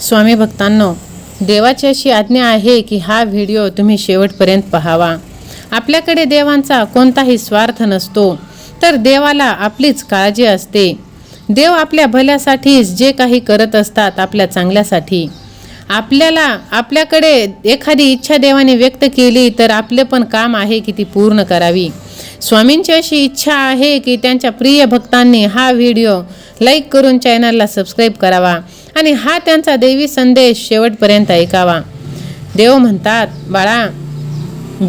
स्वामी भक्तांनो देवाची अशी आज्ञा आहे की हा व्हिडिओ तुम्ही शेवटपर्यंत पहावा. आपल्याकडे देवांचा कोणताही स्वार्थ नसतो तर देवाला आपलीच काळजी असते. देव आपल्या भल्यासाठीच जे काही करत असतात आपल्या चांगल्यासाठी. आपल्याला आपल्याकडे एखादी इच्छा देवाने व्यक्त केली तर आपले पण काम आहे की ती पूर्ण करावी. स्वामींची अशी इच्छा आहे की त्यांच्या प्रिय भक्तांनी हा व्हिडिओ लाईक करून चॅनलला सबस्क्राईब करावा. आणि हा त्यांचा देवी संदेश शेवटपर्यंत ऐकावा. देव म्हणतात बाळा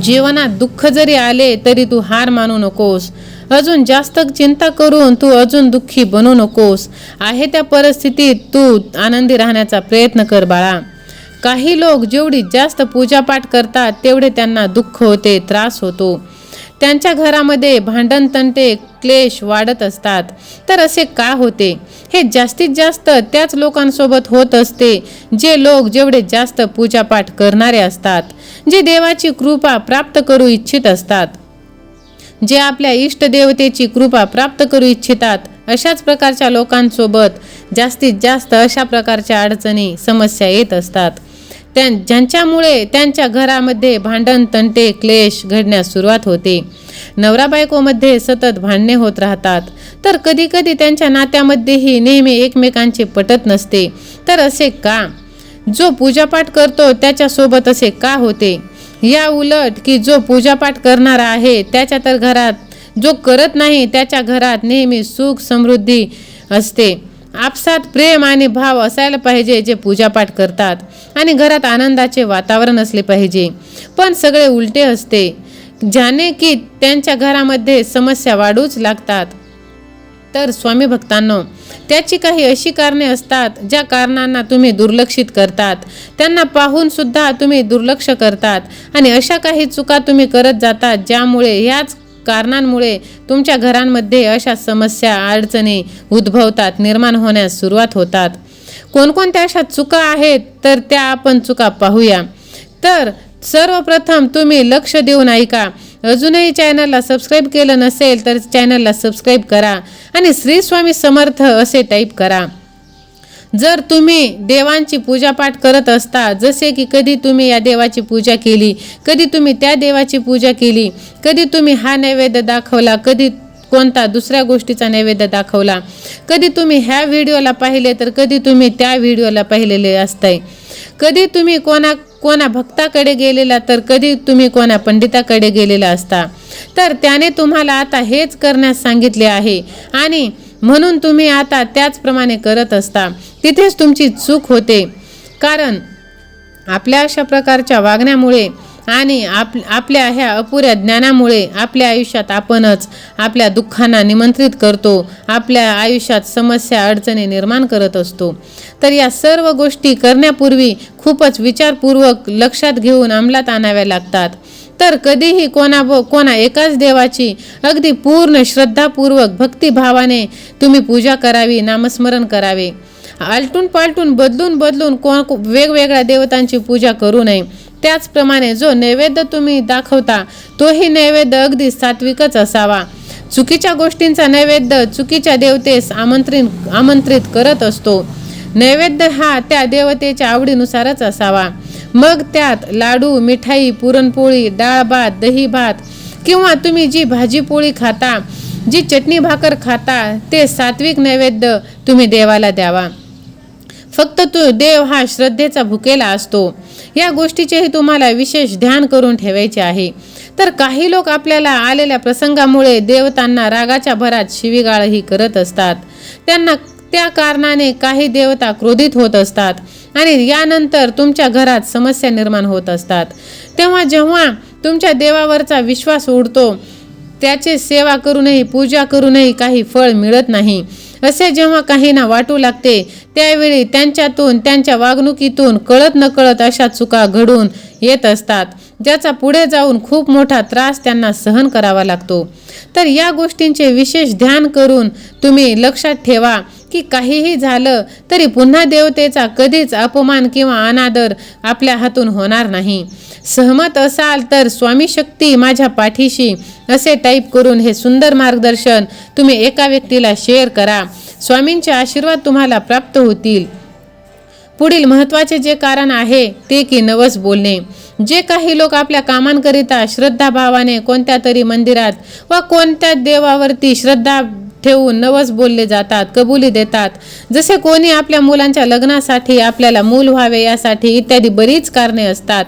जीवनात दुःख जरी आले तरी तू हार मानू नकोस. अजून जास्त चिंता करून तू अजून दुःखी बनू नकोस. आहे त्या परिस्थितीत तू आनंदी राहण्याचा प्रयत्न कर बाळा. काही लोक जेवढी जास्त पूजापाठ करतात तेवढे त्यांना दुःख होते त्रास होतो. त्यांच्या घरामध्ये भांडण तंटे क्लेश वाढत असतात. तर असे का होते? हे जास्तीत जास्त त्याच लोकांसोबत होत असते जे लोक जेवढे जास्त पूजापाठ करणारे असतात जे देवाची कृपा प्राप्त करू इच्छित असतात. जे आपल्या इष्टदेवतेची कृपा प्राप्त करू इच्छितात अशाच प्रकारच्या लोकांसोबत जास्तीत जास्त अशा प्रकारच्या अडचणी समस्या येत असतात. त्यां ज्यांच्यामुळे त्यांच्या घरामध्ये भांडण तंटे क्लेश घडण्यास सुरुवात होते. नवरा बायकोमध्ये सतत भांडणे होत राहतात. तर कधीकधी त्यांच्या नात्यामध्येही नेहमी एकमेकांचे पटत नसते. तर असे का? जो पूजापाठ करतो त्याच्यासोबत असे का होते? या उलट की जो पूजापाठ करणारा आहे त्याच्या तर घरात जो करत नाही त्याच्या घरात नेहमी सुख समृद्धी असते. आपसात प्रेम आणि भाव असायला पाहिजे जे पूजापाठ करतात आणि घरात आनंदाचे वातावरण असले पाहिजे. पण सगळे उलटे असते. ज्याने की त्यांच्या घरामध्ये समस्या वाढूच लागतात. तर स्वामी भक्तांनो त्याची काही अशी कारणे असतात ज्या कारणांना तुम्ही दुर्लक्षित करतात. त्यांना पाहून सुद्धा तुम्ही दुर्लक्ष करतात आणि अशा काही चुका तुम्ही करत जातात ज्यामुळे ह्याच कारणांमुळे तुमच्या घरांमध्ये अशा समस्या अडचणी उद्भवतात निर्माण होण्यास सुरुवात होतात. कोणकोणत्या अशा चुका आहेत तर त्या आपण चुका पाहूया. तर सर्वप्रथम तुम्ही लक्ष देऊन ऐका. अजूनही चॅनलला सबस्क्राईब केलं नसेल तर चॅनलला सबस्क्राईब करा आणि श्री स्वामी समर्थ असे टाईप करा. जर तुम्ही देवांची पूजापाठ करत असता जसे की कधी तुम्ही या देवाची पूजा केली कधी तुम्ही त्या देवाची पूजा केली कधी तुम्ही हा नैवेद्य दाखवला कधी कोणता दुसऱ्या गोष्टीचा नैवेद्य दाखवला कधी तुम्ही ह्या व्हिडिओला पाहिले तर कधी तुम्ही त्या व्हिडिओला पाहिलेले असताय. कधी तुम्ही कोणा कोणा भक्ताकडे गेलेला तर कधी तुम्ही कोणा पंडिताकडे गेलेला असता. तर त्याने तुम्हाला आता हेच करण्यास सांगितले आहे. आणि म्हणून तुम्ही आता त्याचप्रमाणे करत असता. तिथेच तुमची चूक होते. कारण आपल्या अशा प्रकारच्या वागण्यामुळे आणि आप आपल्या ह्या अपुऱ्या ज्ञानामुळे आपल्या आयुष्यात आपणच आपल्या दुःखांना निमंत्रित करतो. आपल्या आयुष्यात समस्या अडचणी निर्माण करत असतो. तर या सर्व गोष्टी करण्यापूर्वी खूपच विचारपूर्वक लक्षात घेऊन अंमलात आणाव्या लागतात. तर कधीही कोणा कोणा एकाच देवाची अगदी पूर्ण श्रद्धापूर्वक भक्तिभावाने तुम्ही पूजा करावी नामस्मरण करावे. आलटून पालटून बदलून बदलून कोण वेगवेगळ्या देवतांची पूजा करू नये. त्याचप्रमाणे जो नैवेद्य तुम्ही दाखवता तोही नैवेद्य अगदी सात्विकच असावा. चुकीच्या गोष्टींचा नैवेद्य चुकीच्या देवतेस आमंत्रित आमंत्रित करत असतो. नैवेद्य हा त्या देवतेच्या आवडीनुसारच असावा. मग त्यात लाडू मिठाई पुरणपोळी डाळ भात दही भात किंवा तुम्ही जी भाजीपोळी खाता जी चटणी भाकर खाता ते सात्विक नैवेद्य तुम्ही देवाला द्यावा. फक्त तू देव हा श्रद्धेचा भुकेला असतो. या गोष्टीचेही तुम्हाला विशेष ध्यान करून ठेवायचे आहे. तर काही लोक आपल्याला आलेल्या प्रसंगामुळे देवतांना रागाच्या भरात शिवीगाळही करत असतात. त्यांना त्या कारणाने काही देवता क्रोधित होत असतात आणि यानंतर तुमच्या घरात समस्या निर्माण होत असतात. तेव्हा जेव्हा तुमच्या देवावरचा विश्वास उडतो त्याचे सेवा करूनही पूजा करूनही काही फळ मिळत नाही. असे जेव्हा काहींना वाटू लागते त्यावेळी त्यांच्यातून त्यांच्या वागणुकीतून कळत नकळत अशा चुका घडून येत असतात ज्याचा पुढे जाऊन खूप मोठा त्रास त्यांना सहन करावा लागतो. तर या गोष्टींचे विशेष ध्यान करून तुम्ही लक्षात ठेवा की काहीही झालं तरी पुन्हा देवतेचा कधीच अपमान किंवा अनादर आपल्या हातून होणार नाही. सहमत असाल तर स्वामी शक्ती माझ्या पाठीशी असे टाईप करून हे सुंदर मार्गदर्शन तुम्ही एका व्यक्तीला शेअर करा. स्वामींचे आशीर्वाद तुम्हाला प्राप्त होतील. पुढील महत्त्वाचे जे कारण आहे ते की नवस बोलणे. जे काही लोक आपल्या कामांकरिता श्रद्धाभावाने कोणत्या तरी मंदिरात व कोणत्या देवावरती श्रद्धा ठेवून नवस बोलले जातात कबुली देतात. जसे कोणी आपल्या मुलांच्या लग्नासाठी आपल्याला मूल व्हावे यासाठी इत्यादी बरीच कारणे असतात.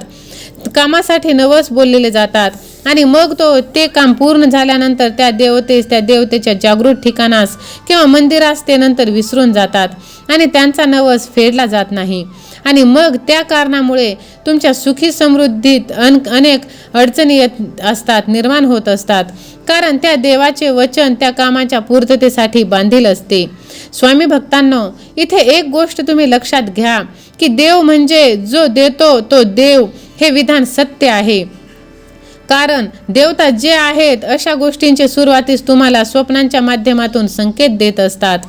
कामासाठी नवस बोललेले जातात आणि मग तो ते काम पूर्ण झाल्यानंतर त्या देवतेस त्या देवतेच्या जागृत ठिकाणास किंवा मंदिरास ते नंतर विसरून जातात आणि त्यांचा नवस फेडला जात नाही. आणि मग त्या कारणामुळे तुमच्या सुखी समृद्धीत अन अनेक अडचणी येत असतात निर्माण होत असतात. कारण त्या देवाचे वचन त्या कामाच्या पूर्ततेसाठी बांधील असते. स्वामी भक्तांनो इथे एक गोष्ट तुम्ही लक्षात घ्या की देव म्हणजे जो देतो तो देव हे विधान सत्य आहे. कारण देवता जे आहेत अशा गोष्टींचे सुरुवातीस तुम्हाला स्वप्नांच्या माध्यमातून संकेत देत असतात.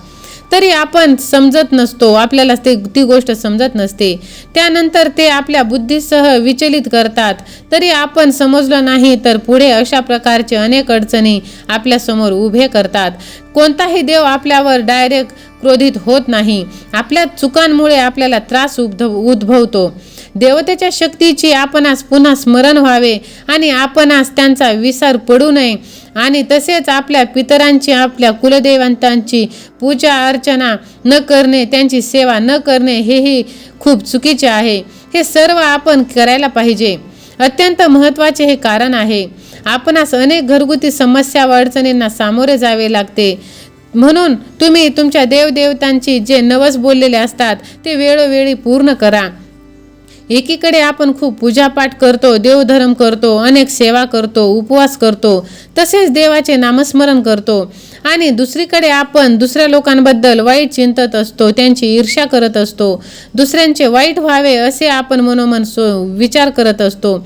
तरी आपण समजत नसतो आपल्याला ते ती गोष्ट समजत नसते. त्यानंतर ते आपल्या बुद्धीसह विचलित करतात. तरी आपण समजलो नाही तर पुढे अशा प्रकारचे अनेक अडचणी आपल्यासमोर उभे करतात. कोणताही देव आपल्यावर डायरेक्ट क्रोधित होत नाही. आपल्या चुकांमुळे आपल्याला त्रास उद्भव उद्भवतो. देवतेच्या शक्तीची आपणास पुन्हा स्मरण व्हावे आणि आपणास त्यांचा विसर पडू नये. आणि तसेच आपल्या पितरांची आपल्या कुलदेवतांची पूजा अर्चना न करणे त्यांची सेवा न करणे हेही खूप चुकीचे आहे. हे सर्व आपण करायला पाहिजे. अत्यंत महत्त्वाचे हे कारण आहे. आपणास अनेक घरगुती समस्या व अडचणींना सामोरे जावे लागते. म्हणून तुम्ही तुमच्या देवदेवतांची जे नवस बोललेले असतात ते वेळोवेळी पूर्ण करा. एकीकडे आपण खूप पूजापाठ करतो देवधर्म करतो अनेक सेवा करतो उपवास करतो तसेच देवाचे नामस्मरण करतो. आणि दुसरीकडे आपण दुसऱ्या लोकांबद्दल वाईट चिंतत असतो त्यांची ईर्ष्या करत असतो. दुसऱ्यांचे वाईट व्हावे असे आपण मनोमन सो विचार करत असतो.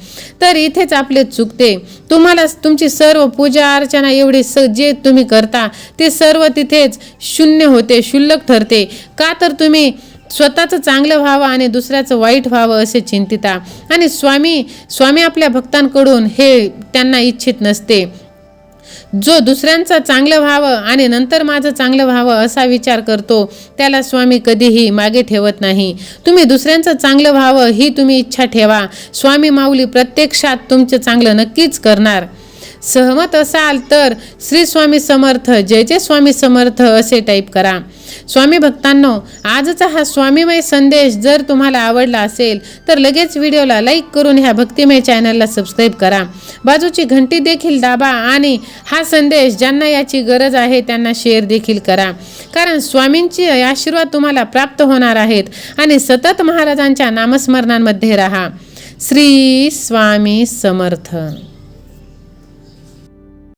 तर इथेच आपले चुकते. तुम्हाला तुमची सर्व पूजा अर्चना एवढी स जे तुम्ही करता ते सर्व तिथेच शून्य होते क्षुल्लक ठरते. का तर तुम्ही स्वतःचं चांगलं व्हावं आणि दुसऱ्याचं वाईट व्हावं असे चिंतिता आणि स्वामी स्वामी आपल्या भक्तांकडून हे त्यांना इच्छित नसते. जो दुसऱ्यांचं चांगलं व्हावं आणि नंतर माझं चांगलं व्हावं असा विचार करतो त्याला स्वामी कधीही मागे ठेवत नाही. तुम्ही दुसऱ्यांचं चांगलं व्हावं ही तुम्ही इच्छा ठेवा. स्वामी माऊली प्रत्यक्षात तुमचं चांगलं नक्कीच करणार. सहमत असाल तर श्री स्वामी समर्थ जय जय स्वामी समर्थ असे टाईप करा. स्वामी भक्तांनो आजचा हा स्वामीमय संदेश जर तुम्हाला आवडला असेल तर लगेच व्हिडिओला लाईक करून ह्या भक्तिमय चॅनलला सबस्क्राईब करा. बाजूची घंटी देखील दाबा आणि हा संदेश ज्यांना याची गरज आहे त्यांना शेअर देखील करा. कारण स्वामींची आशीर्वाद तुम्हाला प्राप्त होणार आहेत आणि सतत महाराजांच्या नामस्मरणांमध्ये राहा. श्री स्वामी समर्थ.